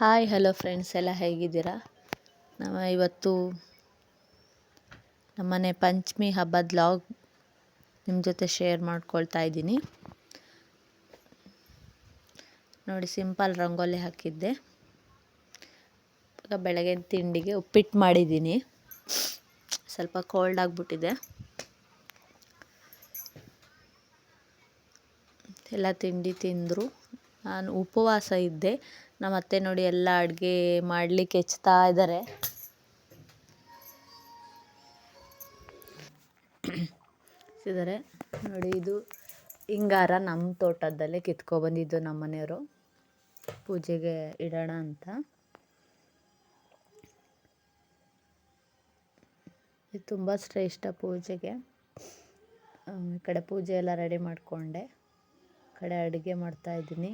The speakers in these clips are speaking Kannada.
ಹಾಯ್ ಹಲೋ ಫ್ರೆಂಡ್ಸ್ ಎಲ್ಲ ಹೇಗಿದ್ದೀರಾ? ನಾವು ಇವತ್ತು ನಮ್ಮನೆ ಪಂಚಮಿ ಹಬ್ಬದ ಲಾಗ್ ನಿಮ್ಮ ಜೊತೆ ಶೇರ್ ಮಾಡ್ಕೊಳ್ತಾ ಇದ್ದೀನಿ. ನೋಡಿ ಸಿಂಪಲ್ ರಂಗೋಲಿ ಹಾಕಿದ್ದೆ. ಬೆಳಗ್ಗೆ ತಿಂಡಿಗೆ ಉಪ್ಪಿಟ್ಟು ಮಾಡಿದ್ದೀನಿ. ಸ್ವಲ್ಪ ಕೋಲ್ಡ್ ಆಗಿಬಿಟ್ಟಿದೆ. ಎಲ್ಲ ತಿಂಡಿ ತಿಂದರು. ನಾನು ಉಪವಾಸ ಇದ್ದೆ. ನಮ್ಮ ಅತ್ತೆ ನೋಡಿ ಎಲ್ಲ ಅಡುಗೆ ಮಾಡಲಿಕ್ಕೆ ಹೆಚ್ತಾ ಇದ್ದಾರೆ ಇದ್ದಾರೆ ನೋಡಿ, ಇದು ಹಿಂಗಾರ ನಮ್ಮ ತೋಟದಲ್ಲೇ ಕಿತ್ಕೊಬಂದಿದ್ದು ನಮ್ಮ ಮನೆಯವರು. ಪೂಜೆಗೆ ಇಡೋಣ ಅಂತ. ಇದು ತುಂಬ ಶ್ರೇಷ್ಠ ಪೂಜೆಗೆ. ಈ ಕಡೆ ಪೂಜೆ ಎಲ್ಲ ರೆಡಿ ಮಾಡಿಕೊಂಡೆ. ಕಡೆ ಅಡುಗೆ ಮಾಡ್ತಾಯಿದ್ದೀನಿ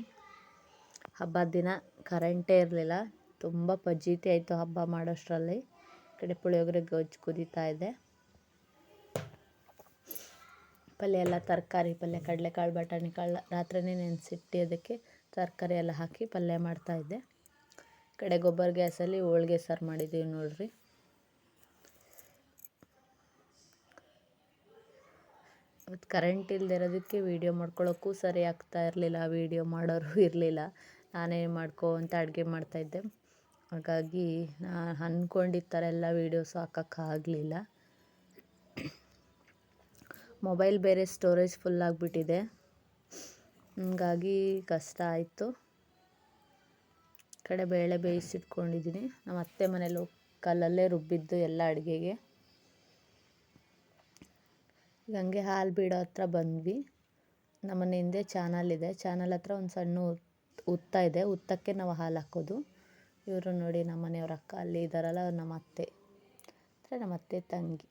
ಹಬ್ಬದ ದಿನ ಕರೆಂಟೇ ಇರಲಿಲ್ಲ. ತುಂಬ ಫಜೀತಿ ಆಯಿತು ಹಬ್ಬ ಮಾಡೋಷ್ಟರಲ್ಲಿ. ಕಡೆ ಪುಳಿಯೋಗರೆ ಗೊಜ್ಜು ಕುದೀತಾ ಇದೆ. ಪಲ್ಯ ಎಲ್ಲ ತರಕಾರಿ ಪಲ್ಯ, ಕಡಲೆಕಾಳು, ಬಟಾಣಿ ಕಾಳು ರಾತ್ರಿನೇ ನೆನೆಸಿಟ್ಟು ಅದಕ್ಕೆ ತರಕಾರಿ ಎಲ್ಲ ಹಾಕಿ ಪಲ್ಯ ಮಾಡ್ತಾಯಿದ್ದೆ ಕಡೆ ಗೊಬ್ಬರ ಗ್ಯಾಸಲ್ಲಿ ಹೋಳಿಗೆ ಸಾರು ಮಾಡಿದ್ದೀವಿ ನೋಡ್ರಿ. ಇವತ್ತು ಕರೆಂಟ್ ಇಲ್ಲದೆ ಇರೋದಕ್ಕೆ ವೀಡಿಯೋ ಮಾಡ್ಕೊಳ್ಳೋಕ್ಕೂ ಸರಿ ಆಗ್ತಾ ಇರಲಿಲ್ಲ ವೀಡಿಯೋ ಮಾಡೋರು ಇರಲಿಲ್ಲ. ನಾನೇ ಮಾಡ್ಕೊತ ಅಡುಗೆ ಮಾಡ್ತಾಯಿದ್ದೆ ಹಾಗಾಗಿ ನಾನು ಅಂದ್ಕೊಂಡಿದ್ದ ಥರ ಎಲ್ಲ ವೀಡಿಯೋಸ್ ಹಾಕೋಕ್ಕಾಗಲಿಲ್ಲ. ಮೊಬೈಲ್ ಬೇರೆ ಸ್ಟೋರೇಜ್ ಫುಲ್ ಆಗಿಬಿಟ್ಟಿದೆ. ಹಂಗಾಗಿ ಕಷ್ಟ ಆಯಿತು. ಕಡೆ ಬೇಳೆ ಬೇಯಿಸಿಟ್ಕೊಂಡಿದ್ದೀನಿ. ನಮ್ಮ ಅತ್ತೆ ಮನೇಲಿ ಕಲ್ಲಲ್ಲೇ ರುಬ್ಬಿದ್ದು ಎಲ್ಲ ಅಡುಗೆಗೆ. ಹಂಗೆ ಹಾಲು ಬಿಡೋ ಹತ್ರ ಬಂದ್ವಿ. ನಮ್ಮನೆ ಹಿಂದೆ ಚಾನಲ್ ಇದೆ. ಚಾನಲ್ ಹತ್ರ ಒಂದು ಸಣ್ಣ ಉತ್ತ ಇದೆ. ಉತ್ತಕ್ಕೆ ನಾವು ಹಾಲು ಹಾಕೋದು. ಇವರು ನೋಡಿ ನಮ್ಮ ಮನೆಯವ್ರ ಅಕ್ಕ ಅಲ್ಲಿ ಇದ್ದಾರಲ್ಲ ನಮ್ಮ ಅತ್ತೆ. ಅಂದರೆ ನಮ್ಮ ಅತ್ತೆ ತಂಗಿ.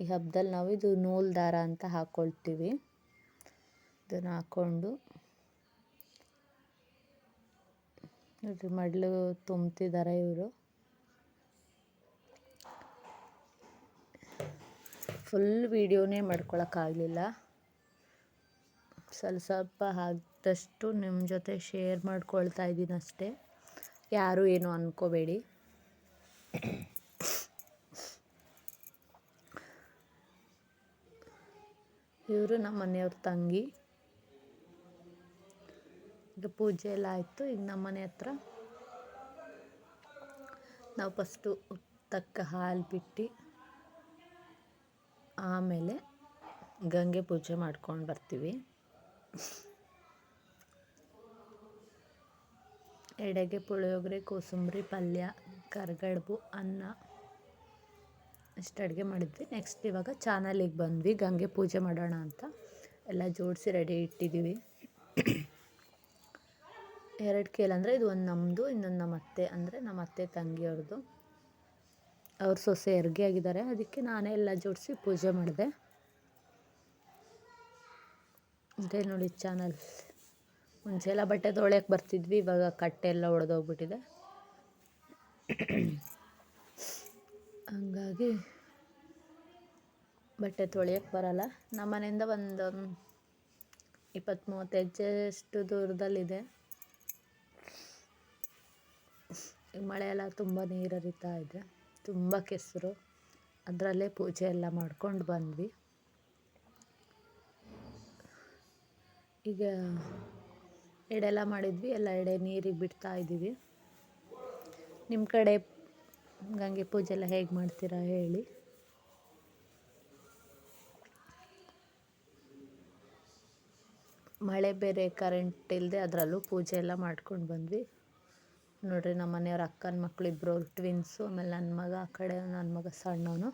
ಈ ಹಬ್ಬದಲ್ಲಿ ನಾವು ಇದು ನೂಲು ದಾರ ಅಂತ ಹಾಕ್ಕೊಳ್ತೀವಿ ಇದನ್ನು ಹಾಕ್ಕೊಂಡು ನೋಡಿರಿ ಮಡ್ಲು ತುಂಬ್ತಿದ್ದಾರೆ ಇವರು. ಫುಲ್ ವೀಡಿಯೋನೇ ಮಾಡ್ಕೊಳಕ್ಕಾಗಲಿಲ್ಲ. ಸ್ವಲ್ಪ ಸ್ವಲ್ಪ ಆದಷ್ಟು ನಿಮ್ಮ ಜೊತೆ ಶೇರ್ ಮಾಡ್ಕೊಳ್ತಾ ಇದ್ದೀನಿ ಅಷ್ಟೇ. ಯಾರೂ ಏನು ಅಂದ್ಕೋಬೇಡಿ ಇವರು ನಮ್ಮ ಮನೆಯವ್ರ ತಂಗಿ. ಈಗ ಪೂಜೆ ಎಲ್ಲ ಆಯಿತು ಈಗ ನಮ್ಮ ಮನೆ ಹತ್ರ ನಾವು ಫಸ್ಟು ತಕ್ಕ ಹಾಲು ಬಿಟ್ಟು ಆಮೇಲೆ ಗಂಗೆ ಪೂಜೆ ಮಾಡ್ಕೊಂಡು ಬರ್ತೀವಿ. ಎಡೆಗೆ ಪುಳಿಯೋಗರೆ, ಕೋಸಂಬರಿ, ಪಲ್ಯ, ಕರ್ಗಡ್ಬು, ಅನ್ನ. ಇಷ್ಟು ಅಡುಗೆ ಮಾಡಿದ್ವಿ. ನೆಕ್ಸ್ಟ್ ಇವಾಗ ಚಾನಲಿಗೆ ಬಂದ್ವಿ. ಗಂಗೆ ಪೂಜೆ ಮಾಡೋಣ ಅಂತ. ಎಲ್ಲ ಜೋಡಿಸಿ ರೆಡಿ ಇಟ್ಟಿದ್ದೀವಿ. ಎರಡು ಅಂದರೆ ಇದು ಒಂದು ನಮ್ಮದು ಇನ್ನೊಂದು ನಮ್ಮ ಅತ್ತೆ ಅಂದರೆ ನಮ್ಮ ಅತ್ತೆ ತಂಗಿಯವ್ರದ್ದು. ಅವ್ರ ಸೊಸೆ ಹೆರಿಗೆ ಆಗಿದ್ದಾರೆ. ಅದಕ್ಕೆ ನಾನೇ ಎಲ್ಲ ಜೋಡಿಸಿ ಪೂಜೆ ಮಾಡಿದೆ. ಅದೇ ನೋಡಿ ಚಾನಲ್. ಮುಂಚೆ ಎಲ್ಲ ಬಟ್ಟೆ ತೊಳೆಯಕ್ಕೆ ಬರ್ತಿದ್ವಿ, ಇವಾಗ ಕಟ್ಟೆ ಎಲ್ಲ ಒಡೆದೋಗ್ಬಿಟ್ಟಿದೆ. ಹಂಗಾಗಿ ಬಟ್ಟೆ ತೊಳೆಯಕ್ಕೆ ಬರಲ್ಲ. ನಮ್ಮ ಮನೆಯಿಂದ ಒಂದು ಇಪ್ಪತ್ತು ಮೂವತ್ತು ಹೆಜ್ಜೆಷ್ಟು ದೂರದಲ್ಲಿದೆ ಮಳೆ ಎಲ್ಲ ತುಂಬ ನೀರು ಹರಿತಾ ಇದೆ, ತುಂಬ ಕೆಸರು. ಅದರಲ್ಲೇ ಪೂಜೆ ಎಲ್ಲ ಮಾಡ್ಕೊಂಡು ಬಂದ್ವಿ. ಈಗ ಎಡೆಲ್ಲ ಮಾಡಿದ್ವಿ, ಎಲ್ಲ ಎಡೆ ನೀರಿಗೆ ಬಿಡ್ತಾ ಇದ್ದೀವಿ. ನಿಮ್ಮ ಕಡೆ ಗಂಗೆ ಪೂಜೆ ಎಲ್ಲ ಹೇಗೆ ಮಾಡ್ತೀರಾ ಹೇಳಿ? ಮಳೆ ಬೇರೆ ಕರೆಂಟ್ ಇಲ್ಲದೆ ಅದರಲ್ಲೂ ಪೂಜೆ ಎಲ್ಲ ಮಾಡ್ಕೊಂಡು ಬಂದ್ವಿ. ನೋಡ್ರಿ ನಮ್ಮ ಮನೆಯವ್ರ ಅಕ್ಕನ ಮಕ್ಕಳು ಇಬ್ಬರು ಟ್ವಿನ್ಸು ಆಮೇಲೆ ನನ್ನ ಮಗ ಆ ಕಡೆ ನನ್ನ ಮಗ ಸಣ್ಣವನು.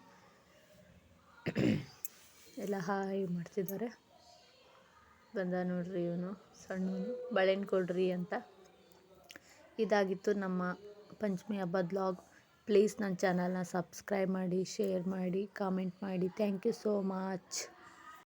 ಎಲ್ಲ ಹಾಯ್ ಮಾಡ್ತಿದ್ದಾರೆ. ಬಂದ ನೋಡ್ರಿ ಇವನು, ಸಣ್ಣ ಬಳೆನ್ ಕೊಡ್ರಿ ಅಂತ. ಇದಾಗಿತ್ತು ನಮ್ಮ ಪಂಚಮಿ ಹಬ್ಬದ ಲಾಗ್ ಪ್ಲೀಸ್ ನನ್ನ ಚಾನಲ್ನ ಸಬ್ಸ್ಕ್ರೈಬ್ ಮಾಡಿ ಶೇರ್ ಮಾಡಿ ಕಾಮೆಂಟ್ ಮಾಡಿ. Thank you so much